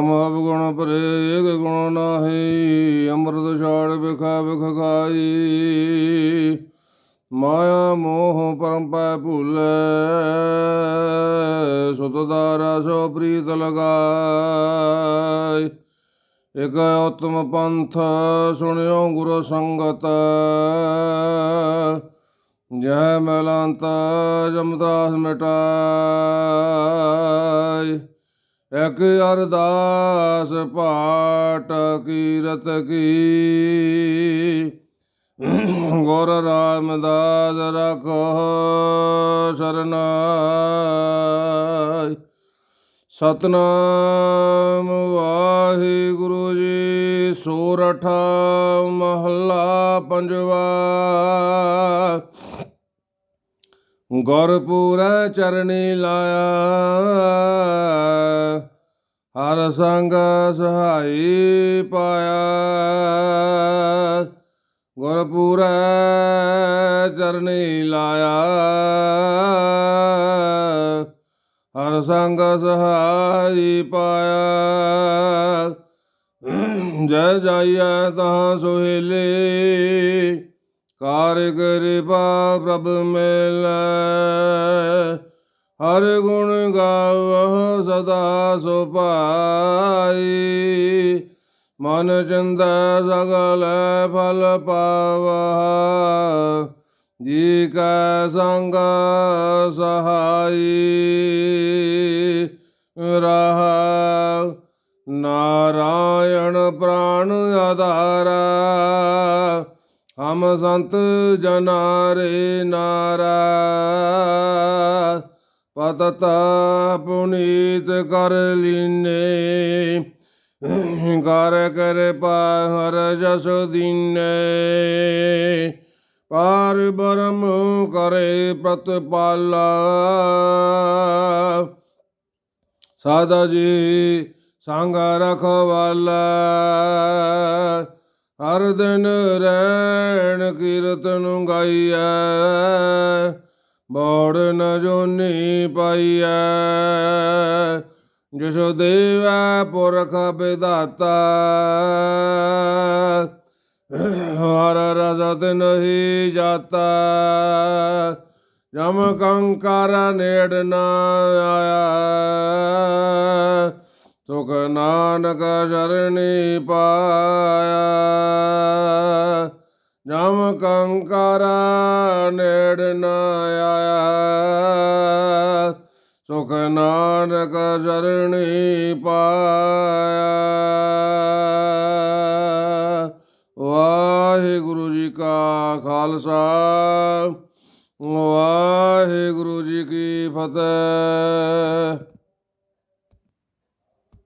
ਹਮ ਆਪ ਗੁਣ ਭਰੇ ਏਕ ਗੁਣ ਨਾਹੀ, ਅੰਮ੍ਰਿਤ ਛਾੜ ਵਿਖਾ ਵਿਖ ਖਾਈ। ਮਾਇਆ ਮੋਹ ਪਰੰਪੈ ਭੁੱਲੇ, ਸੁਤ ਦਾਰਾ ਸੋ ਪ੍ਰੀਤ ਲਗਾਈ। ਇਕ ਉਤਮ ਪੰਥ ਸੁਣਿਓ ਗੁਰੂ ਸੰਗਤ, ਜੈ ਮਲਾਂਤ ਜਮਦਾਸ ਮਿਟਾਈ। ਇਕ ਅਰਦਾਸ ਪਾਠ ਕੀਰਤ ਕੀ। ਗੁਰ ਰਾਮਦਾਸ ਰਖੋ ਸਰਨਾਈ। ਸਤਨਾਮ ਵਾਹਿਗੁਰੂ ਜੀ, ਸੋਰਠਾ ਮਹੱਲਾ ਪੰਜਵਾ। ਗੁਰਪੂਰੈ ਚਰਣੀ ਲਾਇਆ। ਹਰ ਸੰਗ ਸਹਾਈ ਪਾਇਆ। ਗੁਰਪੂਰੈ ਚਰਣੀ ਲਾਇਆ। ਹਰ ਸੰਗ ਸਹਾਈ ਪਾਇਆ। ਜੈ ਜਾਈਐ ਤਾਂ ਸੁਹੇਲੇ। ਕਾਰ ਕਿਰਪਾ ਪ੍ਰਭ ਮਿਲੈ। ਹਰ ਗੁਣ ਗਾਵਹੁ ਸਦਾ ਸੁਭਾਈ। ਮਨ ਚੰਦੈ ਸਗਲ ਫਲ ਪਾਵਹ। ਜੀ ਕੈ ਸੰਗ ਸਹਾਈ। ਰਹਾ ਨਾਰਾਇਣ ਪ੍ਰਾਨ ਆਧਾਰਾ। ਹਮ ਸੰਤ ਜਨਾਰੇ ਨਾਰਾ ਪਤਤ ਪੁਨੀਤ ਕਰ ਲੀਨੇ। ਕਰ ਕਰ ਹਰ ਜਸ ਦੀਨੇ। ਪਾਰ ਬਰਮ ਕਰੇ ਪ੍ਰਤਪਾਲਾ। ਸਾਦਾ ਜੀ ਸੰਗ ਰਖਵਾਲਾ। ਹਰ ਦਿਨ ਰਹਿਣ ਕੀਰਤਨ ਗਾਈਐ, ਬੋੜ ਨ ਜੋਨੀ ਪਾਈਐ। ਜਿਸ ਦੇਵੈ ਪੁਰਖ ਵਿਦਾਤਾ ਹਰ ਰਸਤ ਨਹੀਂ ਜਾਤਾ। ਜਮ ਕੰਕਾਰ ਨੇੜ ਨਾ ਆਇਆ ਤੁਕ ਨਾਨਕ ਸ਼ਰਣੀ ਪਾਇਆ। ਜਮ ਕੰਕਾਰ ਨੇੜ ਨ ਆਇਆ। ਸੁਖ ਨਾਨਕ ਸ਼ਰਣੀ ਪਾਇਆ। ਵਾਹਿਗੁਰੂ ਜੀ ਕਾ ਖਾਲਸਾ। ਵਾਹਿਗੁਰੂ ਜੀ ਕੀ ਫਤਿਹ।